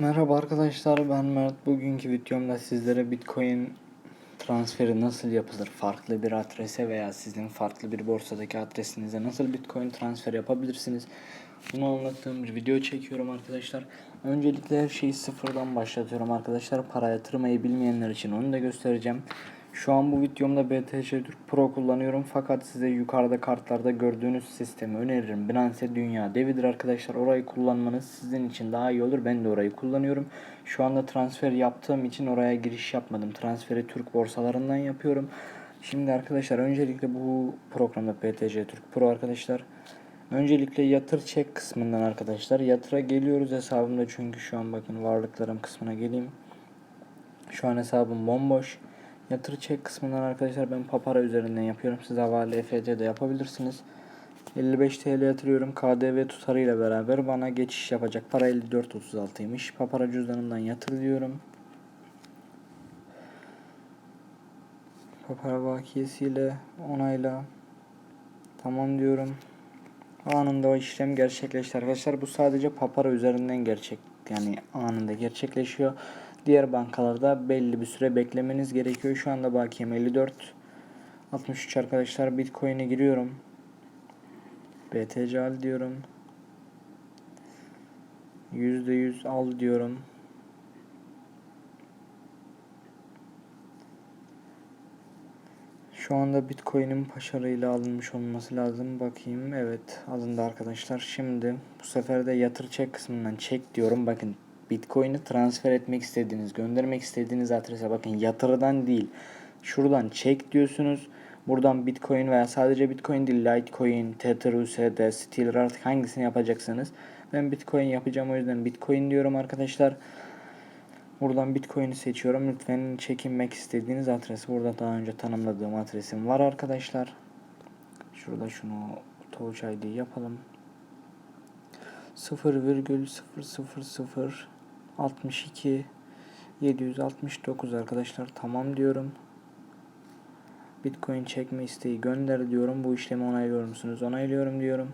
Merhaba arkadaşlar ben Mert. Bugünkü videomda sizlere Bitcoin transferi nasıl yapılır? Farklı bir adrese veya sizin farklı bir borsadaki adresinize nasıl Bitcoin transfer yapabilirsiniz? Bunu anlattığım bir video çekiyorum arkadaşlar. Öncelikle her şeyi sıfırdan başlatıyorum arkadaşlar. Para yatırmayı bilmeyenler için onu da göstereceğim. Şu an bu videomda BTC Türk Pro kullanıyorum fakat size yukarıda kartlarda gördüğünüz sistemi öneririm. Binance Dünya Devidir arkadaşlar. Orayı kullanmanız sizin için daha iyi olur. Ben de orayı kullanıyorum. Şu anda transfer yaptığım için oraya giriş yapmadım. Transferi Türk borsalarından yapıyorum. Şimdi arkadaşlar öncelikle bu programda BTC Türk Pro arkadaşlar. Öncelikle yatır çek kısmından arkadaşlar. Yatıra geliyoruz hesabımda çünkü şu an bakın varlıklarım kısmına geleyim. Şu an hesabım bomboş. Yatır çek kısmından arkadaşlar ben Papara üzerinden yapıyorum. Siz havale EFT de yapabilirsiniz. 55 TL yatırıyorum. KDV tutarıyla beraber bana geçiş yapacak. Para 54.36'ymış. Papara cüzdanından yatır diyorum. Papara bakiyesiyle onayla. Tamam diyorum. Anında o işlem gerçekleşti arkadaşlar. Bu sadece Papara üzerinden gerçek yani anında gerçekleşiyor. Diğer bankalarda belli bir süre beklemeniz gerekiyor. Şu anda bakiyem 54. 63 arkadaşlar Bitcoin'e giriyorum. BTC al diyorum. %100 al diyorum. Şu anda Bitcoin'in başarıyla alınmış olması lazım. Bakayım. Evet alındı arkadaşlar. Şimdi bu sefer de yatır çek kısmından çek diyorum. Bakın Bitcoin'i transfer etmek istediğiniz, göndermek istediğiniz adrese bakın yatırıdan değil. Şuradan çek diyorsunuz. Buradan Bitcoin veya sadece Bitcoin değil Litecoin, Tether, USD, Stellar artık hangisini yapacaksınız. Ben Bitcoin yapacağım o yüzden Bitcoin diyorum arkadaşlar. Buradan Bitcoin'i seçiyorum. Lütfen çekinmek istediğiniz adresi burada daha önce tanımladığım adresim var arkadaşlar. Şurada şunu Touch ID yapalım. 0,00062 769 arkadaşlar tamam diyorum. Bitcoin çekme isteği gönder diyorum. Bu işlemi onaylıyor musunuz? Onaylıyorum diyorum.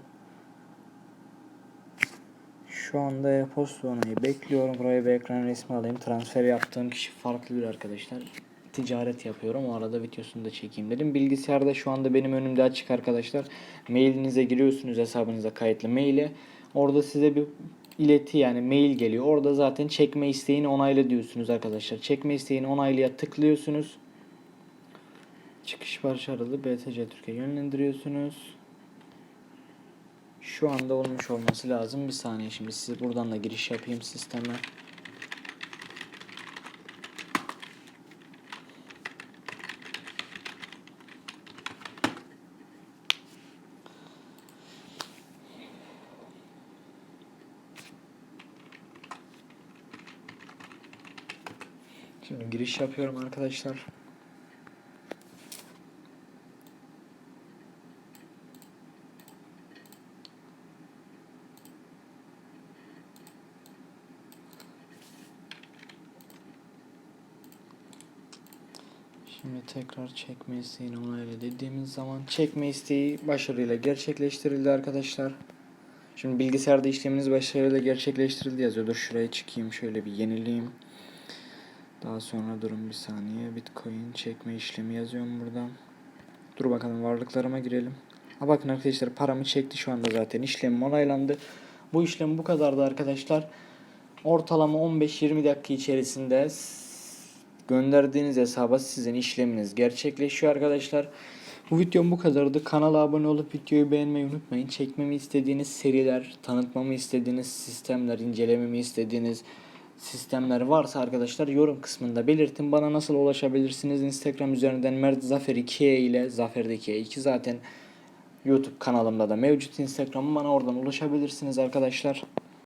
Şu anda e-posta onayı bekliyorum. Buraya bir ekran resmi alayım. Transfer yaptığım kişi farklı bir arkadaşlar. Ticaret yapıyorum. O arada videosunu da çekeyim dedim. Bilgisayarda şu anda benim önümde açık arkadaşlar. Mailinize giriyorsunuz hesabınıza kayıtlı maile. Orada size bir ileti yani mail geliyor. Orada zaten çekme isteğini onayla diyorsunuz arkadaşlar. Çekme isteğini onaylıya tıklıyorsunuz. Çıkış başarılı BTC Türkiye yönlendiriyorsunuz. Şu anda olmuş olması lazım. Bir saniye şimdi size buradan da giriş yapayım sisteme. Şimdi giriş yapıyorum arkadaşlar. Şimdi tekrar çekme isteğini onayla dediğimiz zaman çekme isteği başarıyla gerçekleştirildi arkadaşlar. Şimdi bilgisayarda işleminiz başarıyla gerçekleştirildi yazıyordur. Şuraya çıkayım şöyle bir yenileyim. Daha sonra durun bir saniye. Bitcoin çekme işlemi yazıyorum buradan. Dur bakalım varlıklarıma girelim. Ha bakın arkadaşlar paramı çekti şu anda zaten. İşlemim onaylandı. Bu işlem bu kadardı arkadaşlar. Ortalama 15-20 dakika içerisinde gönderdiğiniz hesaba sizin işleminiz gerçekleşiyor arkadaşlar. Bu videom bu kadardı. Kanala abone olup videoyu beğenmeyi unutmayın. Çekmemi istediğiniz seriler, tanıtmamı istediğiniz sistemler, incelememi istediğiniz sistemler varsa arkadaşlar yorum kısmında belirtin. Bana nasıl ulaşabilirsiniz? Instagram üzerinden Mert Zafer 2 ile Zafer'deki 2 zaten YouTube kanalımda da mevcut. Instagram'ı bana oradan ulaşabilirsiniz arkadaşlar.